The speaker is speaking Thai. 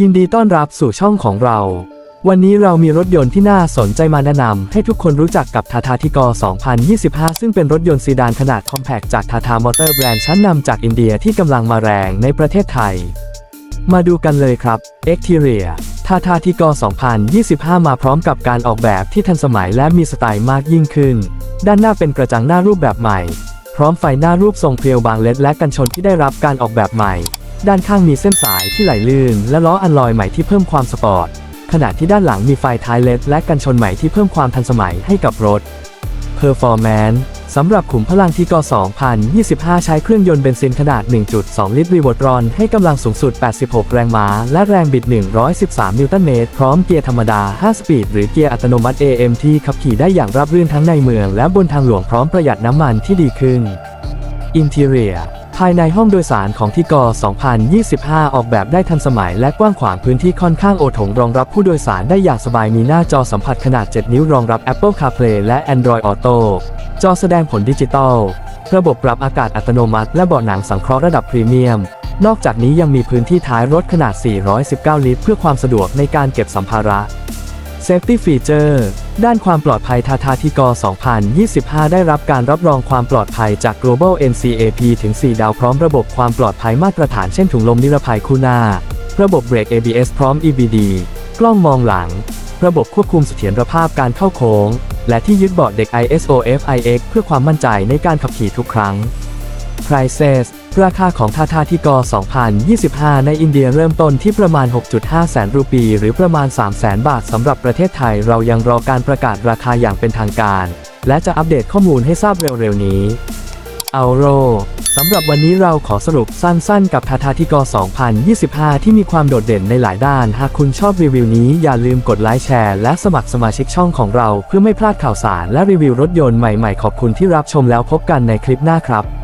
ยินดีต้อนรับสู่ช่องของเรา วันนี้เรามีรถยนต์ที่น่าสนใจมาแนะนำให้ทุกคนรู้จักกับทาทาทิกอ2025 ซึ่งเป็นรถยนต์ซีดานขนาดคอมแพคจากทาทามอเตอร์แบรนด์ชั้นนำจากอินเดียที่กำลังมาแรงในประเทศไทย มาดูกันเลยครับ Exterior ทาทาทิกอ2025 มาพร้อมกับการออกแบบที่ทันสมัยและมีสไตล์มากยิ่งขึ้น ด้านหน้าเป็นกระจังหน้ารูปแบบใหม่ พร้อมไฟหน้ารูปทรงเพรียวบางเล็ดและกันชนที่ได้รับการออกแบบใหม่ ด้านข้างมีเส้นสายที่ไหลลื่น และล้ออัลลอยใหม่ที่เพิ่มความสปอร์ต ขณะที่ด้านหลังมีไฟท้ายเลดและกันชนใหม่ที่เพิ่มความทันสมัยให้กับรถ Performance สำหรับขุมพลังที่ก2025 ใช้เครื่องยนต์เบนซินขนาด 1.2 ลิตรรีโวตรอน ให้กำลังสูงสุด 86 แรงม้า และแรงบิด 113 นิวตันเมตร พร้อมเกียร์ธรรมดา 5 สปีด หรือเกียร์อัตโนมัติ AM ที่ขับขี่ได้อย่างราบรื่นทั้งในเมือง และบนทางหลวงพร้อมประหยัดน้ำมันที่ดีขึ้น Interior ภายในห้องโดยสารของที่ก2025 ออกแบบได้ทันสมัยและกว้างขวางพื้นที่ค่อนข้างโอถงรองรับผู้โดยสารได้อย่างสบายมีหน้าจอสัมผัสขนาด 7 นิ้วรองรับ Apple CarPlay และ Android Auto จอแสดงผลดิจิตอล ระบบปรับอากาศอัตโนมัติ และเบาะหนังสังเคราะห์ระดับพรีเมียม นอกจากนี้ยังมีพื้นที่ท้ายรถขนาด 419 ลิตร เพื่อความสะดวกในการเก็บสัมภาระ Safety Feature ด้านความปลอดภัยทาทาทิกอ2025 ได้รับการรับรองความปลอดภัยจาก Global NCAP ถึง 4 ดาวพร้อมระบบความปลอดภัยมาตรฐานเช่นถุงลมนิรภัยคู่หน้า ระบบเบรก ABS พร้อม EBD กล้องมองหลัง ระบบควบคุมเสถียรภาพการเข้าโค้ง และที่ยึดเบาะเด็ก ISOFIX เพื่อความมั่นใจในการขับขี่ทุกครั้ง Prices ราคาของทาทาทิกอ 2025 ในอินเดียเริ่มต้นที่ประมาณ 6.5 แสนรูปี หรือประมาณ 3 แสนบาทสำหรับประเทศไทยเรายังรอการประกาศราคาอย่างเป็นทางการ และจะอัปเดตข้อมูลให้ทราบเร็วๆนี้ เอาโรสำหรับวันนี้เราขอสรุปสั้นๆ กับทาทาทิกอ 2025 ที่มีความโดดเด่นในหลายด้าน หากคุณชอบรีวิวนี้อย่าลืมกดไลค์แชร์และสมัครสมาชิกช่องของเรา เพื่อไม่พลาดข่าวสารและรีวิวรถยนต์ใหม่ๆ ขอบคุณที่รับชมแล้วพบกันในคลิปหน้าครับ